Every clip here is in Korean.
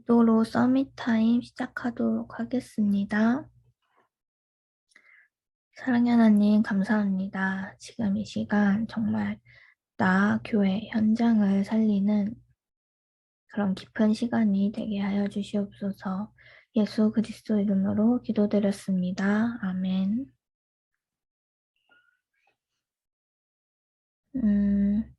기도로 서밋 타임 시작하도록 하겠습니다. 사랑의 하나님 감사합니다. 지금 이 시간 정말 나 교회 현장을 살리는 그런 깊은 시간이 되게 하여 주시옵소서 예수 그리스도 이름으로 기도드렸습니다. 아멘. 음,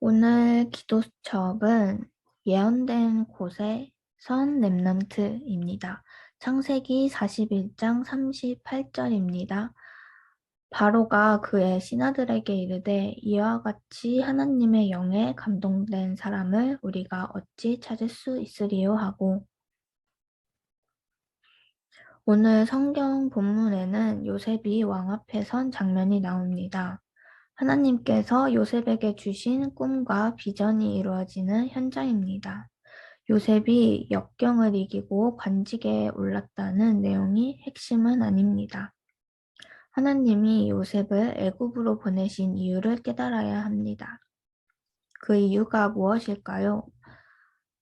오늘 기도 수첩은 예언된 곳에 선 렘넌트입니다. 창세기 41장 38절입니다. 바로가 그의 신하들에게 이르되 이와 같이 하나님의 영에 감동된 사람을 우리가 어찌 찾을 수 있으리요 하고 오늘 성경 본문에는 요셉이 왕 앞에 선 장면이 나옵니다. 하나님께서 요셉에게 주신 꿈과 비전이 이루어지는 현장입니다. 요셉이 역경을 이기고 관직에 올랐다는 내용이 핵심은 아닙니다. 하나님이 요셉을 애굽으로 보내신 이유를 깨달아야 합니다. 그 이유가 무엇일까요?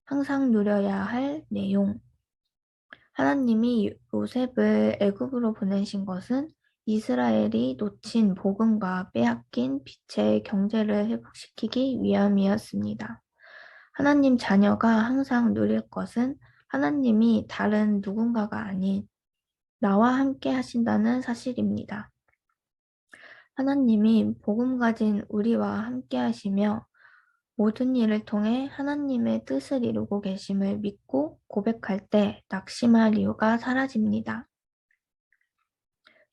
항상 누려야 할 내용. 하나님이 요셉을 애굽으로 보내신 것은 이스라엘이 놓친 복음과 빼앗긴 빛의 경제를 회복시키기 위함이었습니다. 하나님 자녀가 항상 누릴 것은 하나님이 다른 누군가가 아닌 나와 함께 하신다는 사실입니다. 하나님이 복음 가진 우리와 함께 하시며 모든 일을 통해 하나님의 뜻을 이루고 계심을 믿고 고백할 때 낙심할 이유가 사라집니다.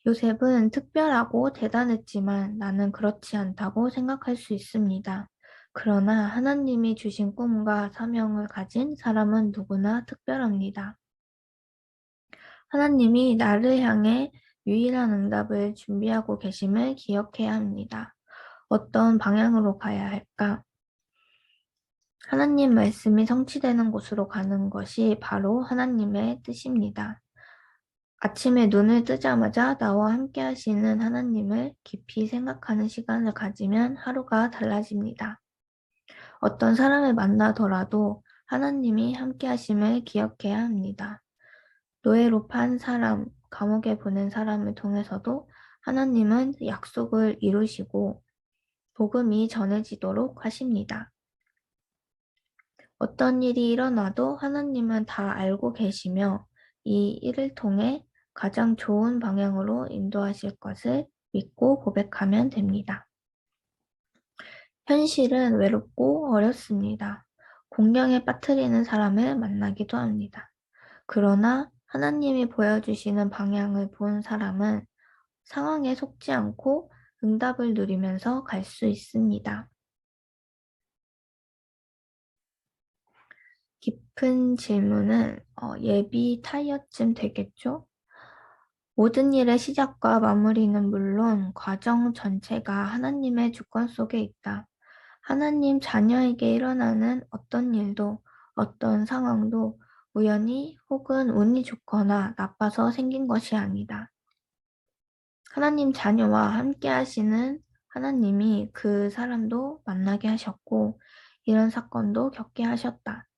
요셉은 특별하고 대단했지만 나는 그렇지 않다고 생각할 수 있습니다. 그러나 하나님이 주신 꿈과 사명을 가진 사람은 누구나 특별합니다. 하나님이 나를 향해 유일한 응답을 준비하고 계심을 기억해야 합니다. 어떤 방향으로 가야 할까? 하나님 말씀이 성취되는 곳으로 가는 것이 바로 하나님의 뜻입니다. 아침에 눈을 뜨자마자 나와 함께 하시는 하나님을 깊이 생각하는 시간을 가지면 하루가 달라집니다. 어떤 사람을 만나더라도 하나님이 함께 하심을 기억해야 합니다. 노예로 판 사람, 감옥에 보낸 사람을 통해서도 하나님은 약속을 이루시고 복음이 전해지도록 하십니다. 어떤 일이 일어나도 하나님은 다 알고 계시며 이 일을 통해 가장 좋은 방향으로 인도하실 것을 믿고 고백하면 됩니다. 현실은 외롭고 어렵습니다. 공경에 빠뜨리는 사람을 만나기도 합니다. 그러나 하나님이 보여주시는 방향을 본 사람은 상황에 속지 않고 응답을 누리면서 갈 수 있습니다. 깊은 질문은 어, 예비 타이어쯤 되겠죠? 모든 일의 시작과 마무리는 물론 과정 전체가 하나님의 주권 속에 있다. 하나님 자녀에게 일어나는 어떤 일도 어떤 상황도 우연히 혹은 운이 좋거나 나빠서 생긴 것이 아니다. 하나님 자녀와 함께 하시는 하나님이 그 사람도 만나게 하셨고 이런 사건도 겪게 하셨다.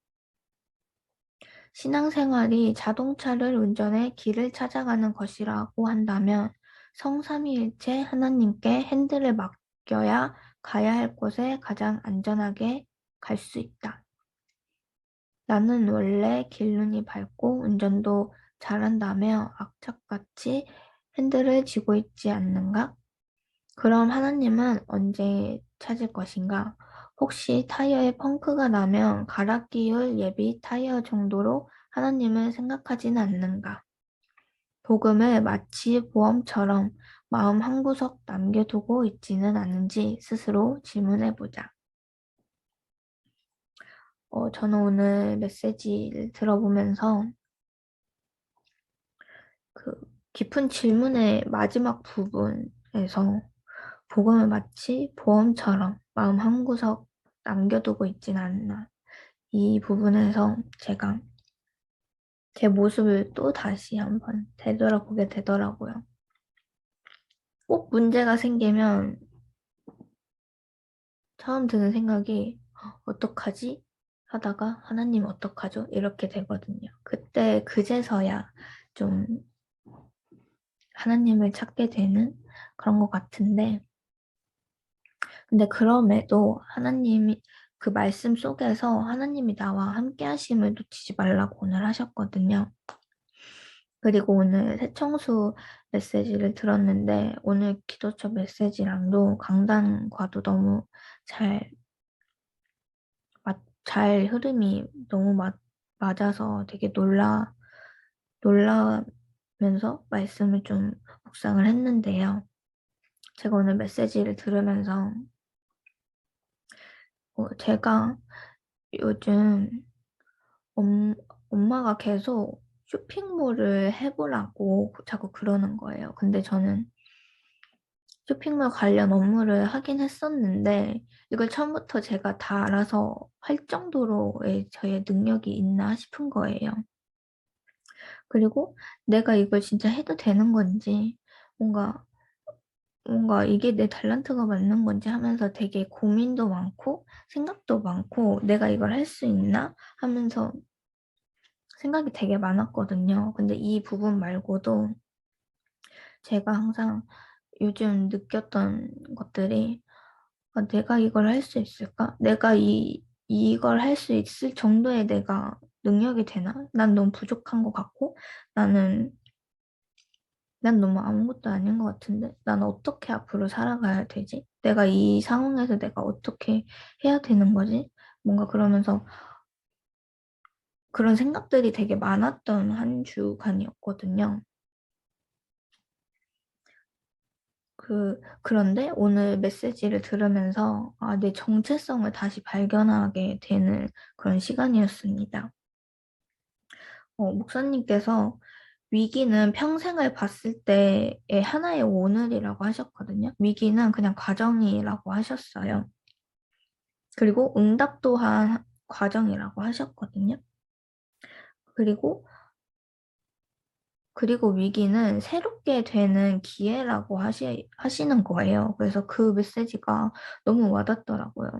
신앙생활이 자동차를 운전해 길을 찾아가는 것이라고 한다면 성삼위일체 하나님께 핸들을 맡겨야 가야 할 곳에 가장 안전하게 갈 수 있다. 나는 원래 길눈이 밝고 운전도 잘한다며 악착같이 핸들을 쥐고 있지 않는가? 그럼 하나님은 언제 찾을 것인가? 혹시 타이어에 펑크가 나면 갈아 끼울 예비 타이어 정도로 하나님을 생각하지는 않는가? 복음을 마치 보험처럼 마음 한구석 남겨두고 있지는 않은지 스스로 질문해보자. 어, 저는 오늘 메시지를 들어보면서 그 깊은 질문의 마지막 부분에서 복음을 마치 보험처럼 마음 한구석 남겨두고 있진 않나. 이 부분에서 제가 제 모습을 또 다시 한번 되돌아보게 되더라고요. 꼭 문제가 생기면 처음 드는 생각이 어떡하지? 하다가 하나님 어떡하죠? 이렇게 되거든요. 그때 그제서야 좀 하나님을 찾게 되는 그런 것 같은데 근데 그럼에도 하나님이 그 말씀 속에서 하나님이 나와 함께 하심을 놓치지 말라고 오늘 하셨거든요. 그리고 오늘 새청수 메시지를 들었는데 오늘 기도처 메시지랑도 강단과도 너무 잘, 잘 흐름이 너무 맞, 맞아서 되게 놀라, 놀라면서 말씀을 좀 묵상을 했는데요. 제가 오늘 메시지를 들으면서 어, 제가 요즘 엄, 엄마가 계속 쇼핑몰을 해보라고 자꾸 그러는 거예요. 근데 저는 쇼핑몰 관련 업무를 하긴 했었는데 이걸 처음부터 제가 다 알아서 할 정도로의 저의 능력이 있나 싶은 거예요. 그리고 내가 이걸 진짜 해도 되는 건지 뭔가 뭔가 이게 내 탤런트가 맞는 건지 하면서 되게 고민도 많고 생각도 많고 내가 이걸 할 수 있나 하면서 생각이 되게 많았거든요. 근데 이 부분 말고도 제가 항상 요즘 느꼈던 것들이 아, 내가 이걸 할 수 있을까? 내가 이, 이걸 할 수 있을 정도의 내가 능력이 되나? 난 너무 부족한 것 같고 나는 난 너무 아무것도 아닌 것 같은데 난 어떻게 앞으로 살아가야 되지? 내가 이 상황에서 내가 어떻게 해야 되는 거지? 뭔가 그러면서 그런 생각들이 되게 많았던 한 주간이었거든요. 그, 그런데 오늘 메시지를 들으면서 아, 내 정체성을 다시 발견하게 되는 그런 시간이었습니다. 어, 목사님께서 위기는 평생을 봤을 때의 하나의 오늘이라고 하셨거든요. 위기는 그냥 과정이라고 하셨어요. 그리고 응답 또한 과정이라고 하셨거든요. 그리고 그리고 위기는 새롭게 되는 기회라고 하시, 하시는 거예요. 그래서 그 메시지가 너무 와닿더라고요.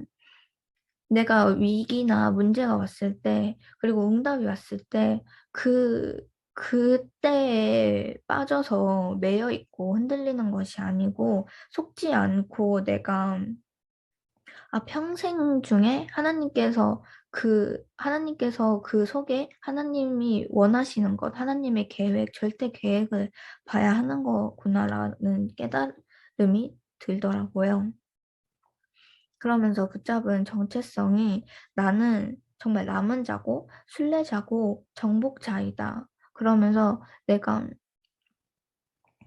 내가 위기나 문제가 왔을 때, 그리고 응답이 왔을 때, 그, 그때에 빠져서 매여 있고 흔들리는 것이 아니고, 속지 않고 내가, 아, 평생 중에 하나님께서 그, 하나님께서 그 속에 하나님이 원하시는 것, 하나님의 계획, 절대 계획을 봐야 하는 거구나라는 깨달음이 들더라고요. 그러면서 붙잡은 정체성이 나는 정말 남은 자고 순례자고 정복자이다. 그러면서 내가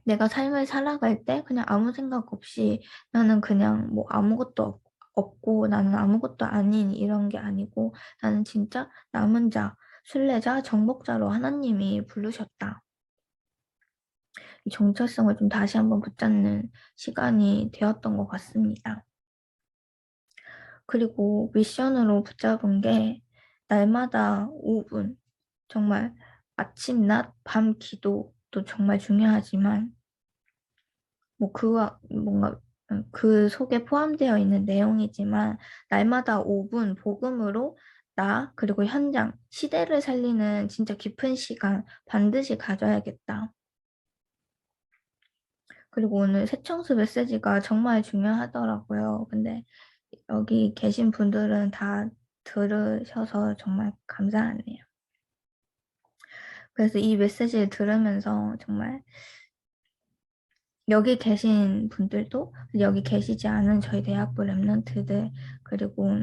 내가 삶을 살아갈 때 그냥 아무 생각 없이 나는 그냥 뭐 아무것도 없고 나는 아무것도 아닌 이런 게 아니고 나는 진짜 남은 자, 순례자, 정복자로 하나님이 부르셨다. 이 정체성을 좀 다시 한번 붙잡는 시간이 되었던 것 같습니다. 그리고 미션으로 붙잡은 게 날마다 5분, 정말 아침, 낮, 밤 기도도 정말 중요하지만 뭐 그와 뭔가 그 속에 포함되어 있는 내용이지만 날마다 5분 복음으로 나 그리고 현장, 시대를 살리는 진짜 깊은 시간 반드시 가져야겠다. 그리고 오늘 새청수 메시지가 정말 중요하더라고요. 근데 여기 계신 분들은 다 들으셔서 정말 감사하네요. 그래서 이 메시지를 들으면서 정말 여기 계신 분들도 여기 계시지 않은 저희 대학부 랩런트들 그리고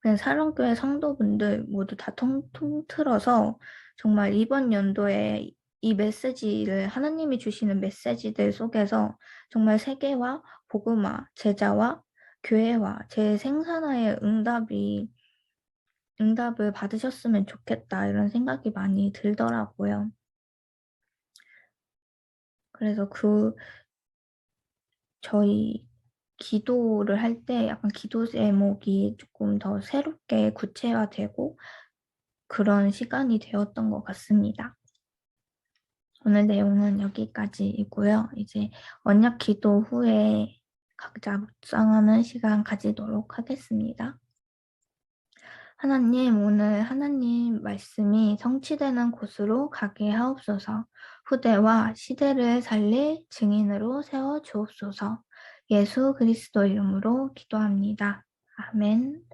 그냥 사랑교회 성도분들 모두 다 통, 통틀어서 정말 이번 연도에 이 메시지를 하나님이 주시는 메시지들 속에서 정말 세계와 복음화, 제자와 교회와 제 생산화의 응답이 응답을 받으셨으면 좋겠다 이런 생각이 많이 들더라고요. 그래서 그 저희 기도를 할 때 약간 기도 제목이 조금 더 새롭게 구체화되고 그런 시간이 되었던 것 같습니다. 오늘 내용은 여기까지이고요. 이제 언약 기도 후에 각자 묵상하는 시간 가지도록 하겠습니다. 하나님, 오늘 하나님 말씀이 성취되는 곳으로 가게 하옵소서. 후대와 시대를 살릴 증인으로 세워 주옵소서. 예수 그리스도 이름으로 기도합니다. 아멘.